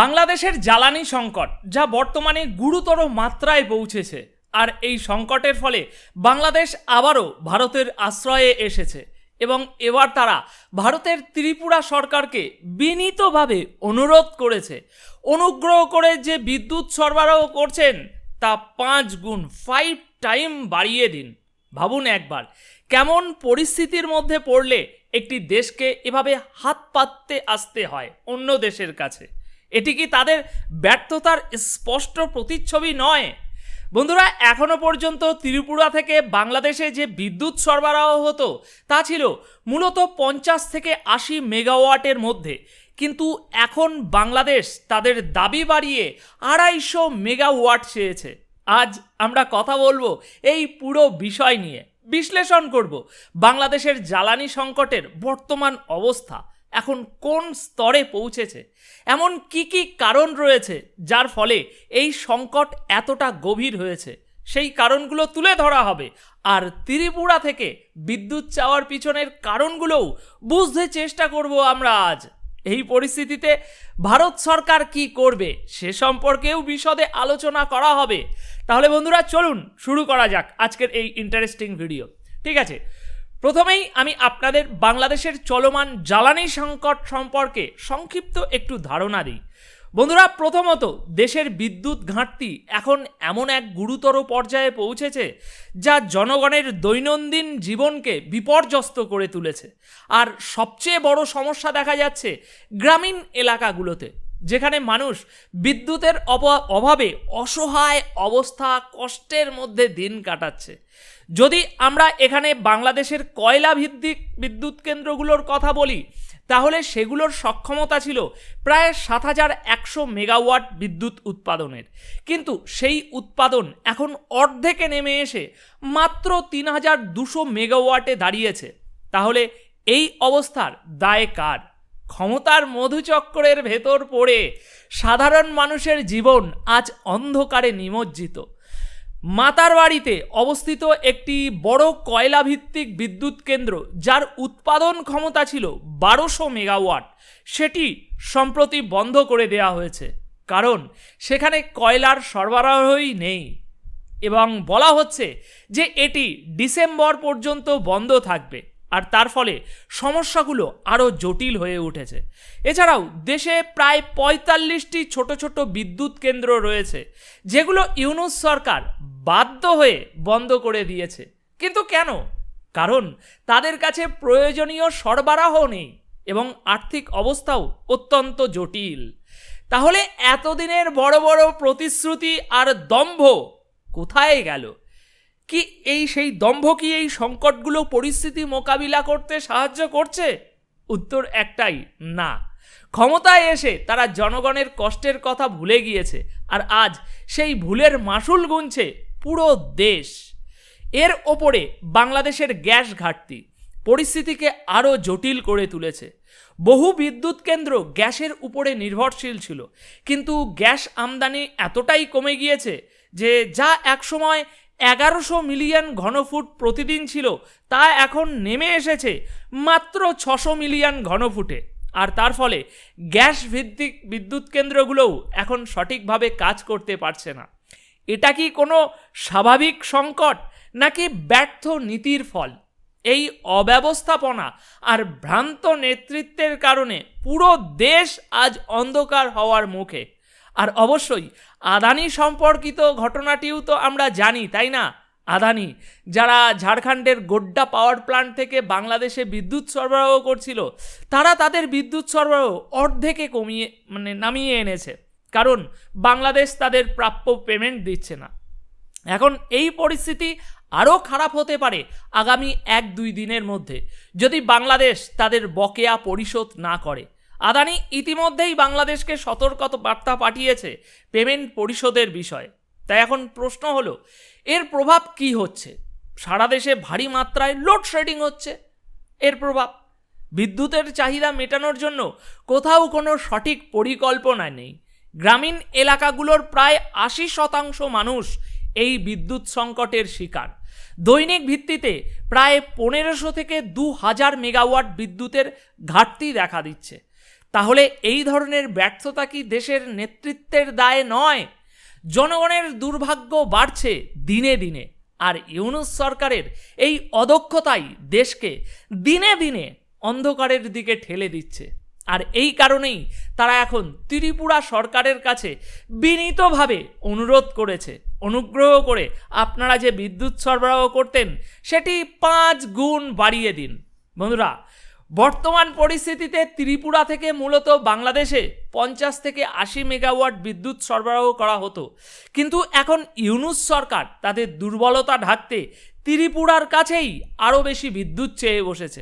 বাংলাদেশের জ্বালানি সংকট, যা বর্তমানে গুরুতর মাত্রায় পৌঁছেছে। আর এই সংকটের ফলে বাংলাদেশ আবারও ভারতের আশ্রয়ে এসেছে এবং এবার তারা ভারতের ত্রিপুরা সরকারকে বিনীতভাবে অনুরোধ করেছে। অনুগ্রহ করে যে বিদ্যুৎ সরবরাহ করছেন, তা পাঁচ গুণ ফাইভ টাইম বাড়িয়ে দিন। ভাবুন একবার, কেমন পরিস্থিতির মধ্যে পড়লে একটি দেশকে এভাবে হাত পাততে আসতে হয় অন্য দেশের কাছে? এটি কি তাদের ব্যর্থতার স্পষ্ট প্রতিচ্ছবি নয়? বন্ধুরা, এখনও পর্যন্ত ত্রিপুরা থেকে বাংলাদেশে যে বিদ্যুৎ সরবরাহ হতো, তা ছিল মূলত পঞ্চাশ থেকে আশি মেগাওয়াটের মধ্যে। কিন্তু এখন বাংলাদেশ তাদের দাবি বাড়িয়ে আড়াইশো মেগাওয়াট চেয়েছে। আজ আমরা কথা বলব এই পুরো বিষয় নিয়ে। বিশ্লেষণ করব বাংলাদেশের জ্বালানি সংকটের বর্তমান অবস্থা। এখন কোন স্তরে পৌঁছেছে? এমন কি কি কারণ রয়েছে যার ফলে এই সংকট এতটা গভীর হয়েছে? সেই কারণগুলো তুলে ধরা হবে। আর ত্রিপুরা থেকে বিদ্যুৎ চাওয়ার পিছনের কারণগুলোও বুঝতে চেষ্টা করব আমরা আজ। এই পরিস্থিতিতে ভারত সরকার কি করবে সে সম্পর্কেও বিশদে আলোচনা করা হবে। তাহলে বন্ধুরা, চলুন শুরু করা যাক আজকের এই ইন্টারেস্টিং ভিডিও ঠিক আছে? প্রথমেই আমি আপনাদের বাংলাদেশের চলমান জ্বালানি সংকট সম্পর্কে সংক্ষিপ্ত একটু ধারণা দিই। বন্ধুরা, প্রথমত দেশের বিদ্যুৎ ঘাটতি এখন এমন এক গুরুতর পর্যায়ে পৌঁছেছে যা জনগণের দৈনন্দিন জীবনকে বিপর্যস্ত করে তুলেছে। আর সবচেয়ে বড় সমস্যা দেখা যাচ্ছে গ্রামীণ এলাকাগুলোতে। যেখানে মানুষ বিদ্যুতের অভাবে অসহায় অবস্থা, কষ্টের মধ্যে দিন কাটাচ্ছে। যদি আমরা এখানে বাংলাদেশের কয়লা ভিত্তিক বিদ্যুৎ কেন্দ্রগুলোর কথা বলি, তাহলে সেগুলোর সক্ষমতা ছিল প্রায় সাত হাজার একশো মেগাওয়াট বিদ্যুৎ উৎপাদনের। কিন্তু সেই উৎপাদন এখন অর্ধেকে নেমে এসে মাত্র তিন হাজার দুশো মেগাওয়াটে দাঁড়িয়েছে। তাহলে এই অবস্থার দায় কার? ক্ষমতার মধুচক্রের ভেতর পড়ে সাধারণ মানুষের জীবন আজ অন্ধকারে নিমজ্জিত। মাতার বাড়িতে অবস্থিত একটি বড় কয়লা ভিত্তিক বিদ্যুৎ কেন্দ্র, যার উৎপাদন ক্ষমতা ছিল বারোশো মেগাওয়াট, সেটি সম্প্রতি বন্ধ করে দেওয়া হয়েছে, কারণ সেখানে কয়লার সরবরাহই নেই। এবং বলা হচ্ছে যে এটি ডিসেম্বর পর্যন্ত বন্ধ থাকবে। আর তার ফলে সমস্যাগুলো আরও জটিল হয়ে উঠেছে। এছাড়াও দেশে প্রায় পঁয়তাল্লিশটি ছোট ছোট বিদ্যুৎ কেন্দ্র রয়েছে, যেগুলো ইউনুস সরকার বাধ্য হয়ে বন্ধ করে দিয়েছে। কিন্তু কেন? কারণ তাদের কাছে প্রয়োজনীয় সরবরাহ নেই এবং আর্থিক অবস্থাও অত্যন্ত জটিল। তাহলে এতদিনের বড় বড় প্রতিশ্রুতি আর দম্ভ কোথায় গেল? কি এই সেই দম্ভ কি এই সংকটগুলো পরিস্থিতি মোকাবিলা করতে সাহায্য করছে? উত্তর একটাই, না। ক্ষমতায় এসে তারা জনগণের কষ্টের কথা ভুলে গিয়েছে, আর আজ সেই ভুলের মাসুল গুনছে পুরো দেশ। এর ওপরে বাংলাদেশের গ্যাস ঘাটতি পরিস্থিতিকে আরও জটিল করে তুলেছে। বহু বিদ্যুৎ কেন্দ্র গ্যাসের উপরে নির্ভরশীল ছিল, কিন্তু গ্যাস আমদানি এতটাই কমে গিয়েছে যে যা একসময় এগারোশো মিলিয়ন ঘনফুট প্রতিদিন ছিল, তা এখন নেমে এসেছে মাত্র ছশো মিলিয়ন ঘনফুটে। আর তার ফলে গ্যাস ভিত্তিক বিদ্যুৎ কেন্দ্রগুলোও এখন সঠিকভাবে কাজ করতে পারছে না। এটা কি কোনো স্বাভাবিক সংকট, নাকি ব্যর্থ নীতির ফল? এই অব্যবস্থাপনা আর ভ্রান্ত নেতৃত্বের কারণে পুরো দেশ আজ অন্ধকার হওয়ার মুখে। আর অবশ্যই, আদানি সম্পর্কিত ঘটনাটিও তো আমরা জানি, তাই না? আদানি, যারা ঝাড়খণ্ডের গোড্ডা পাওয়ার প্ল্যান্ট থেকে বাংলাদেশে বিদ্যুৎ সরবরাহ করছিল, তারা তাদের বিদ্যুৎ সরবরাহ অর্ধেকে কমিয়ে মানে নামিয়ে এনেছে। কারণ, বাংলাদেশ তাদের প্রাপ্য পেমেন্ট দিচ্ছে না। এখন এই পরিস্থিতি আরও খারাপ হতে পারে আগামী এক দুই দিনের মধ্যে, যদি বাংলাদেশ তাদের বকেয়া পরিশোধ না করে। আদানি ইতিমধ্যেই বাংলাদেশকে সতর্কত বার্তা পাঠিয়েছে পেমেন্ট পরিশোধের বিষয়ে। তাই এখন প্রশ্ন হলো, এর প্রভাব কি হচ্ছে? সারা দেশে ভারী মাত্রায় লোডশেডিং হচ্ছে। এর প্রভাব? বিদ্যুতের চাহিদা মেটানোর জন্য কোথাও কোনো সঠিক পরিকল্পনা নেই। গ্রামীণ এলাকাগুলোর প্রায় আশি শতাংশ মানুষ এই বিদ্যুৎ সংকটের শিকার। দৈনিক ভিত্তিতে প্রায় পনেরোশো থেকে দু হাজার মেগাওয়াট বিদ্যুতের ঘাটতি দেখা দিচ্ছে। তাহলে এই ধরনের ব্যর্থতা কি দেশের নেতৃত্বের দায় নয়? জনগণের দুর্ভাগ্য বাড়ছে দিনে দিনে, আর ইউনুস সরকারের এই অদক্ষতাই দেশকে দিনে দিনে অন্ধকারের দিকে ঠেলে দিচ্ছে। আর এই কারণেই তারা এখন ত্রিপুরা সরকারের কাছে বিনীতভাবে অনুরোধ করেছে। অনুগ্রহ করে আপনারা যে বিদ্যুৎ সরবরাহ করতেন, সেটি পাঁচ গুণ বাড়িয়ে দিন। বন্ধুরা বর্তমান পরিস্থিতিতে ত্রিপুরা থেকে মূলত বাংলাদেশে পঞ্চাশ থেকে আশি মেগাওয়াট বিদ্যুৎ সরবরাহ করা হতো। কিন্তু এখন ইউনুস সরকার তাদের দুর্বলতা ঢাকতে ত্রিপুরার কাছেই আরও বেশি বিদ্যুৎ চেয়ে বসেছে।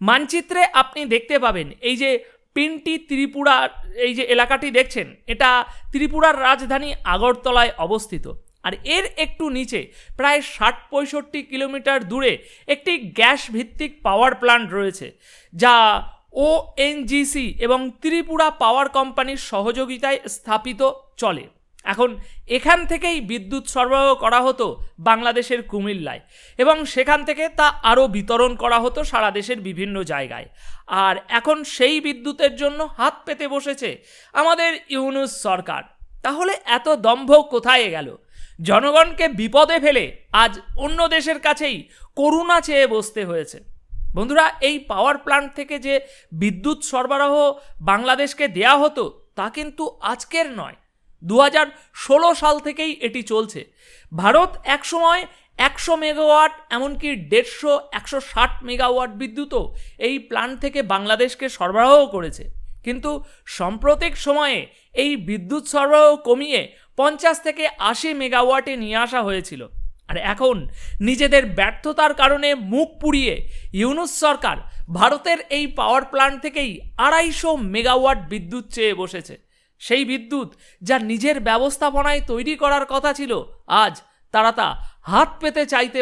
মানচিত্রে আপনি দেখতে পাবেন, এই যে পিনটি ত্রিপুরা এই যে এলাকাটি দেখছেন, এটা ত্রিপুরার রাজধানী আগরতলায় অবস্থিত। আর এর একটু নিচে, প্রায় ষাট পঁয়ষট্টি কিলোমিটার দূরে একটি গ্যাস ভিত্তিক পাওয়ার প্ল্যান্ট রয়েছে, যা ওএনজিসি এবং ত্রিপুরা পাওয়ার কোম্পানির সহযোগিতায় স্থাপিত চলে। এখন এখান থেকেই বিদ্যুৎ সরবরাহ করা হতো বাংলাদেশের কুমিল্লায় এবং সেখান থেকে তা আরও বিতরণ করা হতো সারা দেশের বিভিন্ন জায়গায়। আর এখন সেই বিদ্যুতের জন্য হাত পেতে বসেছে আমাদের ইউনুস সরকার। তাহলে এত দম্ভ কোথায় গেল? জনগণকে বিপদে ফেলে আজ অন্য দেশের কাছেই করুণা চেয়ে বসতে হয়েছে। বন্ধুরা, এই পাওয়ার প্ল্যান্ট থেকে যে বিদ্যুৎ সরবরাহ বাংলাদেশকে দেয়া হতো, তা কিন্তু আজকের নয়। দু ষোলো সাল থেকেই এটি চলছে। ভারত একসময় একশো মেগাওয়াট, এমনকি দেড়শো, একশো ষাট মেগাওয়াট বিদ্যুৎও এই প্ল্যান্ট থেকে বাংলাদেশকে সরবরাহ করেছে। কিন্তু সাম্প্রতিক সময়ে এই বিদ্যুৎ সরবরাহ কমিয়ে পঞ্চাশ থেকে আশি মেগাওয়াটে নিয়ে আসা হয়েছিল। আর এখন নিজেদের ব্যর্থতার কারণে মুখ পুড়িয়ে ইউনুস সরকার ভারতের এই পাওয়ার প্ল্যান্ট থেকেই আড়াইশো মেগাওয়াট বিদ্যুৎ চেয়ে বসেছে। সেই বিদ্যুৎ যা নিজের ব্যবস্থাপনায় তৈরি করার কথা ছিল, আজ তারা তা হাত পেতে চাইতে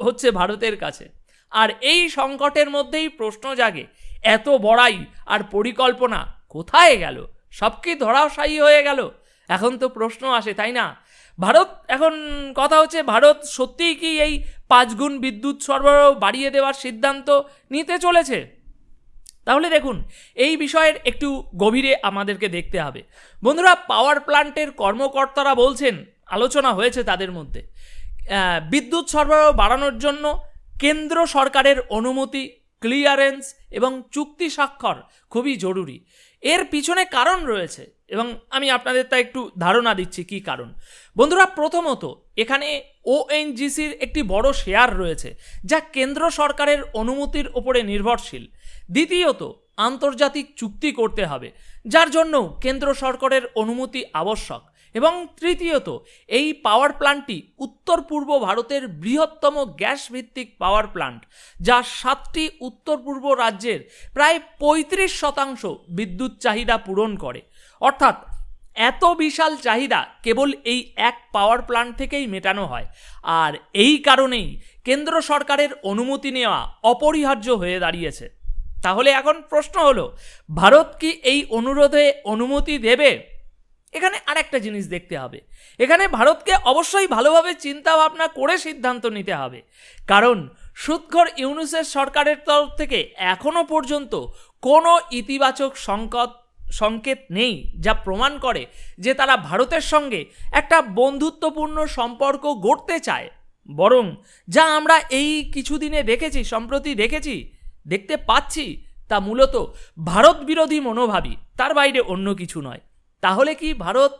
হচ্ছে ভারতের কাছে। আর এই সংকটের মধ্যেই প্রশ্ন জাগে, এত বড়াই আর পরিকল্পনা কোথায় গেল? সব কি ধরাশায়ী হয়ে গেল? এখন তো প্রশ্ন আসে, তাই না? ভারত, এখন কথা হচ্ছে ভারত সত্যিই কি এই পাঁচগুণ বিদ্যুৎ সরবরাহ বাড়িয়ে দেওয়ার সিদ্ধান্ত নিতে চলেছে? তাহলে দেখুন, এই বিষয়ের একটু গভীরে আমাদেরকে দেখতে হবে। বন্ধুরা পাওয়ার প্ল্যান্টের কর্মকর্তারা বলছেন, আলোচনা হয়েছে তাদের মধ্যে বিদ্যুৎ সরবরাহ বাড়ানোর জন্য কেন্দ্র সরকারের অনুমতি ক্লিয়ারেন্স এবং চুক্তি স্বাক্ষর খুবই জরুরি। এর পিছনে কারণ রয়েছে এবং আমি আপনাদের তা একটু ধারণা দিচ্ছি কি কারণ। বন্ধুরা, প্রথমত এখানে ওএনজিসির একটি বড় শেয়ার রয়েছে যা কেন্দ্র সরকারের অনুমতির ওপরে নির্ভরশীল। দ্বিতীয়ত, আন্তর্জাতিক চুক্তি করতে হবে, যার জন্য কেন্দ্র সরকারের অনুমতি আবশ্যক। এবং তৃতীয়ত, এই পাওয়ার প্ল্যান্টটি উত্তর পূর্ব ভারতের বৃহত্তম গ্যাস ভিত্তিক পাওয়ার প্ল্যান্ট যা সাতটি উত্তর পূর্ব রাজ্যের প্রায় পঁয়ত্রিশ শতাংশ বিদ্যুৎ চাহিদা পূরণ করে। অর্থাৎ, এত বিশাল চাহিদা কেবল এই এক পাওয়ার প্ল্যান্ট থেকেই মেটানো হয়। আর এই কারণেই কেন্দ্র সরকারের অনুমতি নেওয়া অপরিহার্য হয়ে দাঁড়িয়েছে। তাহলে এখন প্রশ্ন হলো, ভারত কি এই অনুরোধে অনুমতি দেবে? এখানে আরেকটা জিনিস দেখতে হবে। এখানে ভারতকে অবশ্যই ভালোভাবে চিন্তা ভাবনা করে সিদ্ধান্ত নিতে হবে। কারণ সুদঘর ইউনুসের সরকারের তরফ থেকে এখনও পর্যন্ত কোনো ইতিবাচক সংকট, সংকেত নেই যা প্রমাণ করে যে তারা ভারতের সঙ্গে একটা বন্ধুত্বপূর্ণ সম্পর্ক গড়তে চায়। বরং যা আমরা এই কিছুদিনে দেখেছি, সম্প্রতি দেখেছি, দেখতে পাচ্ছি তা মূলত ভারত বিরোধী মনোভাবী তার বাইরে অন্য কিছু নয়। তাহলে কি ভারত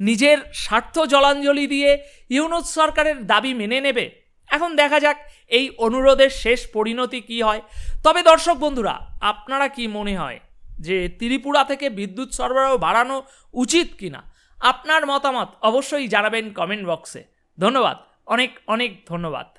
নিজের স্বার্থ জলাঞ্জলি দিয়ে ইউনুস সরকারের দাবি মেনে নেবে? এখন দেখা যাক এই অনুরোধের শেষ পরিণতি কি হয়। তবে দর্শক বন্ধুরা, আপনারা কি মনে হয় যে ত্রিপুরা থেকে বিদ্যুৎ সরবরাহ বাড়ানো উচিত কিনা? আপনার মতামত অবশ্যই জানাবেন কমেন্ট বক্সে। ধন্যবাদ, অনেক অনেক ধন্যবাদ।